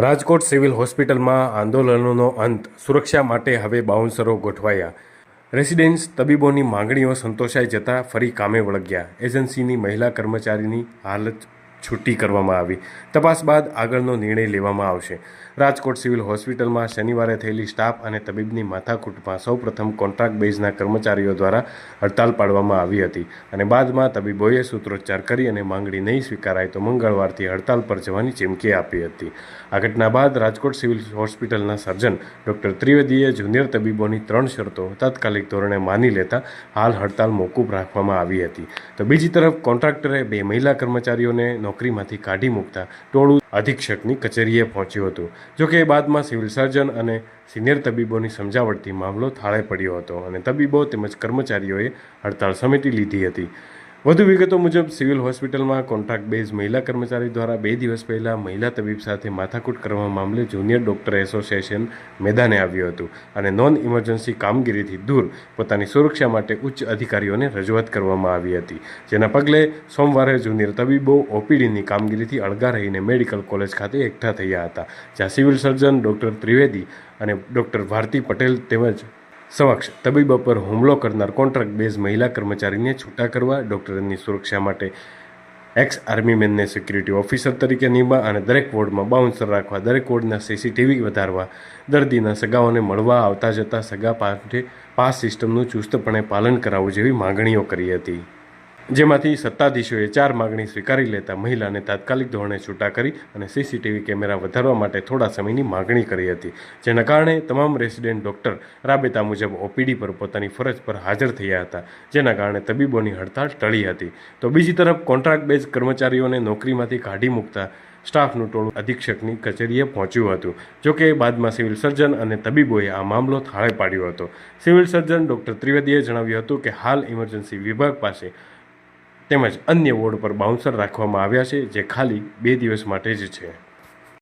Rajkot civil હોસ્પિટલમાં આંદોલનોનો અંત. સુરક્ષા માટે હવે બાઉન્સરો ગોઠવાયા. રેસિડેન્સ તબીબોની માંગણીઓ સંતોષાઈ જતાં ફરી કામે વળગ્યા. એજન્સીની મહિલા કર્મચારીની હાલત છૂટી કરવામાં આવી. તપાસ બાદ આગળનો નિર્ણય લેવામાં આવશે. રાજકોટ સિવિલ હોસ્પિટલમાં શનિવારે થયેલી સ્ટાફ અને તબીબની માથાકૂટમાં સૌપ્રથમ કોન્ટ્રાક્ટ બેઝના કર્મચારીઓ દ્વારા હડતાલ પાડવામાં આવી હતી અને બાદમાં તબીબોએ સૂત્રોચ્ચાર કરી અને માંગણી નહીં સ્વીકારાય તો મંગળવારથી હડતાલ પર જવાની ચીમકી આપી હતી. આ ઘટના બાદ રાજકોટ સિવિલ હોસ્પિટલના સર્જન ડૉક્ટર ત્રિવેદીએ જુનિયર તબીબોની ત્રણ શરતો તાત્કાલિક ધોરણે માની લેતા હાલ હડતાલ મોકૂફ રાખવામાં આવી હતી. તો બીજી તરફ કોન્ટ્રાક્ટરે બે મહિલા કર્મચારીઓને નોકરીમાંથી કાઢી મૂકતા ટોળું અધિક્ષકની કચેરીએ પહોંચ્યું હતું. જોકે બાદમાં સિવિલ સર્જન અને સિનિયર તબીબોની સમજાવટથી મામલો થાળે પડ્યો હતો અને તબીબો તેમજ કર્મચારીઓએ હડતાળ સમિતિ લીધી હતી. વધુ વિગતો મુજબ, સિવિલ હોસ્પિટલમાં કોન્ટ્રાક્ટ બેઝ મહિલા કર્મચારી દ્વારા બે દિવસ પહેલાં મહિલા તબીબ સાથે માથાકૂટ કરવા મામલે જુનિયર ડોક્ટર એસોસિએશન મેદાને આવ્યું હતું અને નોન ઇમરજન્સી કામગીરીથી દૂર પોતાની સુરક્ષા માટે ઉચ્ચ અધિકારીઓને રજૂઆત કરવામાં આવી હતી. જેના પગલે સોમવારે જુનિયર તબીબો ઓપીડીની કામગીરીથી અળગા રહીને મેડિકલ કોલેજ ખાતે એકઠા થયા હતા, જ્યાં સિવિલ સર્જન ડૉક્ટર ત્રિવેદી અને ડૉક્ટર ભારતી પટેલ તેમજ સમક્ષ તબીબો પર હુમલો કરનાર કોન્ટ્રાક્ટ બેઝ મહિલા કર્મચારીને છૂટા કરવા ડૉક્ટરની સુરક્ષા માટે એક્સ આર્મીમેનને સિક્યુરિટી ઓફિસર તરીકે નિમવા અને દરેક વોર્ડમાં બાઉન્સર રાખવા, દરેક વોર્ડના સીસીટીવી વધારવા, દર્દીના સગાઓને મળવા આવતા જતા સગા પાસે પાસ સિસ્ટમનું ચુસ્તપણે પાલન કરાવવું જેવી માગણીઓ કરી હતી. જેમાંથી સત્તાધીશોએ ચાર માગણી સ્વીકારી લેતા મહિલાને તાત્કાલિક ધોરણે છૂટા કરી અને સીસીટીવી કેમેરા વધારવા માટે થોડા સમયની માગણી કરી હતી. જેના કારણે તમામ રેસિડેન્ટ ડોક્ટર રાબેતા મુજબ ઓપીડી પર પોતાની ફરજ પર હાજર થયા હતા, જેના કારણે તબીબોની હડતાળ ટળી હતી. તો બીજી તરફ કોન્ટ્રાક્ટ બેઝ કર્મચારીઓને નોકરીમાંથી કાઢી મૂકતા સ્ટાફનું ટોળું અધિક્ષકની કચેરીએ પહોંચ્યું હતું જોકે બાદમાં સિવિલ સર્જન અને તબીબોએ આ મામલો થાળે પાડ્યો હતો. સિવિલ સર્જન ડૉક્ટર ત્રિવેદીએ જણાવ્યું હતું કે હાલ ઇમરજન્સી વિભાગ પાસે તેમજ અન્ય વોર્ડ પર બાઉન્સર રાખવામાં આવ્યા છે, જે ખાલી બે દિવસ માટે જ છે.